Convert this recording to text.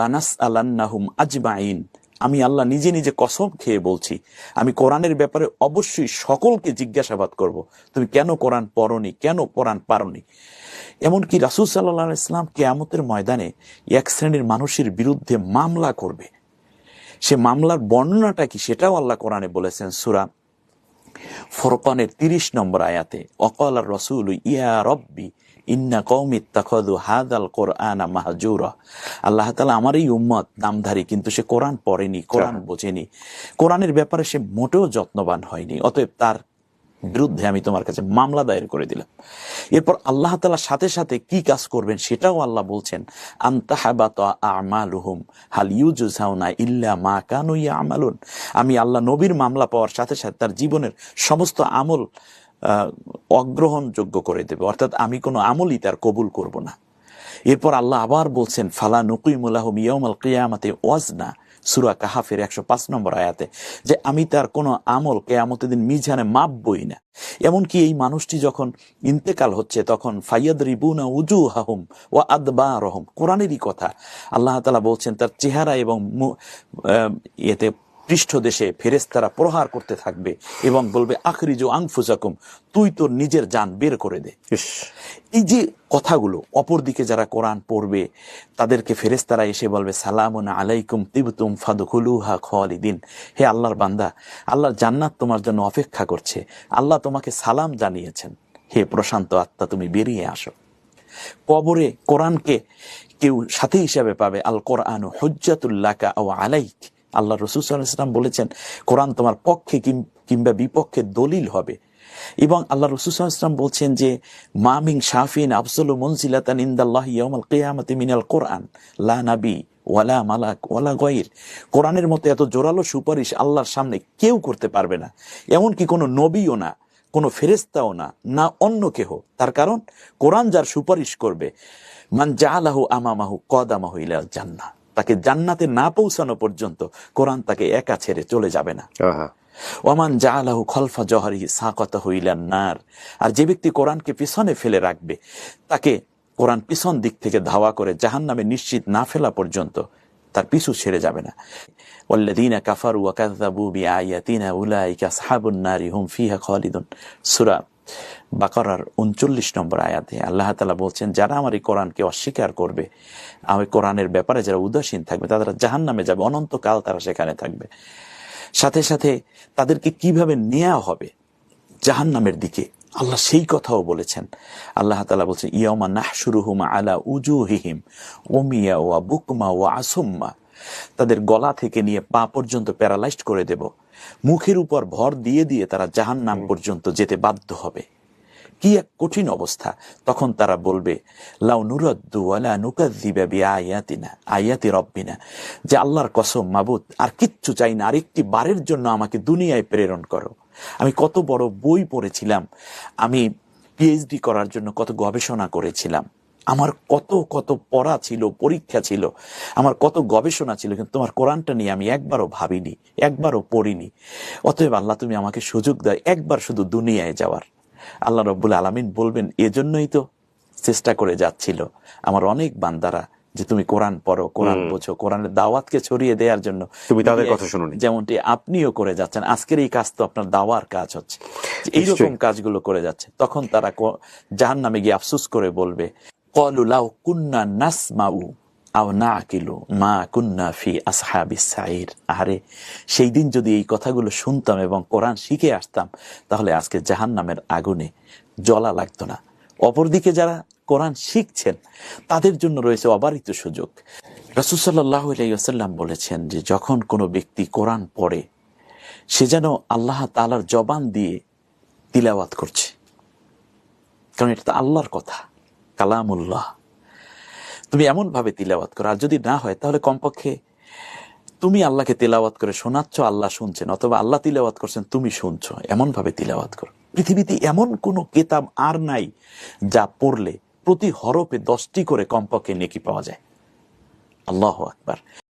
লানাস আমি আল্লাহ নিজে নিজে কসম খেয়ে বলছি, আমি কোরআনের ব্যাপারে অবশ্যই সকলকে জিজ্ঞাসাবাদ করব, তুমি কেন কোরআন পড়নি, কেন কোরআন পারনি? এমনকি রাসুল সাল্লাহ ইসলাম কেয়ামতের ময়দানে এক শ্রেণির মানুষের বিরুদ্ধে মামলা করবে। সে মামলার বর্ণনাটা কি সেটাও আল্লাহ কোরআনে বলেছেন সুরা ফোরকনের তিরিশ নম্বর আয়াতে, অকল রসুল ইয়া রব্বি ইন্না কৌমি তাকদু হাদাল কোরআনা মাহাজুরা। আল্লাহ তালা আমার এই উম্মত নামধারী কিন্তু সে কোরআন পড়েনি কোরআন বোঝেনি। কোরআনের ব্যাপারে সে মোটেও যত্নবান হয়নি অতএব তার বিরুদ্ধে আমি তোমার কাছে মামলা দায়ের করে দিলাম। এরপর আল্লাহ তালা সাথে সাথে কি কাজ করবেন সেটাও আল্লাহ বলছেন ইল্লা মা কানু আমালুন আমি আল্লাহ নবীর মামলা পাওয়ার সাথে সাথে তার জীবনের সমস্ত আমল আহ, অগ্রহণযোগ্য করে দেবে। অর্থাৎ আমি কোনো আমলই তার কবুল করব না। এরপর আল্লাহ আবার বলছেন, ফালা নকুইমুল্লাহ মিয়মাল কিয়ামাতে ওয়াজনা। সুরা কাহাফের একশো পাঁচ নম্বর আয়াতে, যে আমি তার কোনো আমল কেয়ামতের দিন মিজানে মাপবই না। এমনকি এই মানুষটি যখন ইন্তেকাল হচ্ছে, তখন ফাইয়াদ রিবুনা উজু হাহুম ও আদবা রহম কোরআনেরই কথা। আল্লাহ তালা বলছেন, তার চেহারা এবং ইয়েতে পৃষ্ঠদেশে ফেরেস্তারা প্রহার করতে থাকবে এবং বলবে আখরিজু আংফুজাকুম তুই তোর নিজের যান বের করে দে। এই যে কথাগুলো অপরদিকে যারা কোরআন পড়বে তাদেরকে ফেরেস্তারা এসে বলবে সালামুন আলাইকুম তিবতুম ফাদুকুলুহা খালিদিন। হে আল্লাহর বান্দা আল্লাহর জান্নাত তোমার জন্য অপেক্ষা করছে। আল্লাহ তোমাকে সালাম জানিয়েছেন। হে প্রশান্ত আত্মা তুমি বেরিয়ে আসো। কবরে কোরআনকে কেউ সাথী হিসাবে পাবে আল কোরআন হজ্জাতুল্লাকা ও আলাইক। আল্লাহ রসুল ইসলাম বলেছেন, কোরআন তোমার পক্ষে কিংবা বিপক্ষে দলিল হবে। এবং আল্লাহ রসুল ইসলাম বলছেন যে মামিং শাফিন আফজল মনজিলাতান ইন্দাল্লাহ ইয়াউমাল কিয়ামতি মিনাল কোরআন, লা নাবি ওয়ালা মালাক ওয়ালা গয়র। কোরআনের মতো এত জোরালো সুপারিশ আল্লাহর সামনে কেউ করতে পারবে না। এমনকি কোনো নবীও না, কোনো ফেরেস্তাও না না অন্য কেহ। তার কারণ, কোরআন যার সুপারিশ করবে, মান জালাহু আমামাহু কদামাহু ইলাল জান্নাহ। তাকে জান্নাতে না পৌঁছানো পর্যন্ত কোরআন তাকে একা ছেড়ে চলে যাবে না। ওমান জা আলাহু খলফা জহারি সাঁকত হইলেন নার। আর যে ব্যক্তি কোরআনকে পিছনে ফেলে রাখবে তাকে কোরআন পিছন দিক থেকে ধাওয়া করে জাহান নামে নিশ্চিত না ফেলা পর্যন্ত তার পিছু ছেড়ে যাবে না। ওল্লাদিনা কাফারু ওয়াকাজাবু বি উলাইকা সাহাবুন নারি হুম ফিহা খালিদুন। সূরা বাকারার উনচল্লিশ নম্বর আয়াতে আল্লাহ তালা বলছেন, যারা আমার এই কোরআনকে অস্বীকার করবে আমি কোরআনের ব্যাপারে যারা উদাসীন থাকবে, তারা জাহান নামে যাবে, অনন্তকাল তারা সেখানে থাকবে। সাথে সাথে তাদেরকে কীভাবে নেওয়া হবে জাহান্নামের দিকে? আল্লাহ সেই কথাও বলেছেন। আল্লাহ তালা বলছেন ইয়মা নাহসুরুহুম আলা উজুহিহিম ওমিয়া ওয়া বুকমা ওয়া আসুম্মা তাদের গলা থেকে নিয়ে পা পর্যন্ত প্যারালাইজড করে দেব। মুখের উপর ভর দিয়ে দিয়ে তারা জাহান্নাম পর্যন্ত যেতে বাধ্য হবে। কি এক কঠিন অবস্থা। তখন তারা বলবে আয়াতি রব্বিনা। যে আল্লাহর কসম মাবুদ আর কিচ্ছু চাই না আরেকটি বারের জন্য আমাকে দুনিয়ায় প্রেরণ করো। আমি কত বড় বই পড়েছিলাম। আমি পিএইচডি করার জন্য কত গবেষণা করেছিলাম। আমার কত কত পড়া ছিল পরীক্ষা ছিল আমার কত গবেষণা ছিল কিন্তু তোমার কোরআনটা নিয়ে আমি একবারও ভাবিনি একবারও পড়িনি। অতএব আল্লাহ তুমি আমাকে সুযোগ দেয় একবার শুধু দুনিয়ায় যাওয়ার। আল্লাহ রব্বুল আলমিন বলবেন এজন্যই তো চেষ্টা করে যাচ্ছিল আমার অনেক বান্দারা যে তুমি কোরআন পড়ো কোরআন বোঝো কোরআনের দাওয়াতকে ছড়িয়ে দেওয়ার জন্য তুমি তাদের কথা শোনোনি। যেমনটি আপনিও করে যাচ্ছেন আজকের এই কাজ তো আপনার দাওয়ার কাজ হচ্ছে। এইরকম কাজগুলো করে যাচ্ছে তখন তারা জাহান নামে গিয়ে আফসুস করে বলবে কলু লাউ কুন্না নাসমাউ আও না আকিলু মা কুন্না ফি আসহাবি সাইর আহারে, সেই দিন যদি এই কথাগুলো শুনতাম এবং কোরআন শিখে আসতাম, তাহলে আজকে জাহান নামের আগুনে জ্বলা লাগতো না। অপরদিকে যারা কোরআন শিখছেন, তাদের জন্য রয়েছে অবারিত সুযোগ। রসুসাল্লাহ আলাইসাল্লাম বলেছেন যে, যখন কোনো ব্যক্তি কোরআন পড়ে, সে যেন আল্লাহ তালার জবান দিয়ে তিলাওয়াত করছে। কারণ এটা তো আল্লাহর কথা। কালামুল্লাহ। তুমি এমনভাবে তিলাওয়াত করো, আর যদি না হয়, তাহলে কমপক্ষে তুমি আল্লাহকে তিলাওয়াত করে শোনাচ্ছ, আল্লাহ শুনছেন, অথবা আল্লাহ তিলাওয়াত করছেন, তুমি শুনছো। এমনভাবে তিলাওয়াত করো। পৃথিবীতে এমন কোনো কেতাব আর নাই যা পড়লে প্রতি হরপে দশটি করে কমপক্ষে নেকি পাওয়া যায়। আল্লাহ আকবার।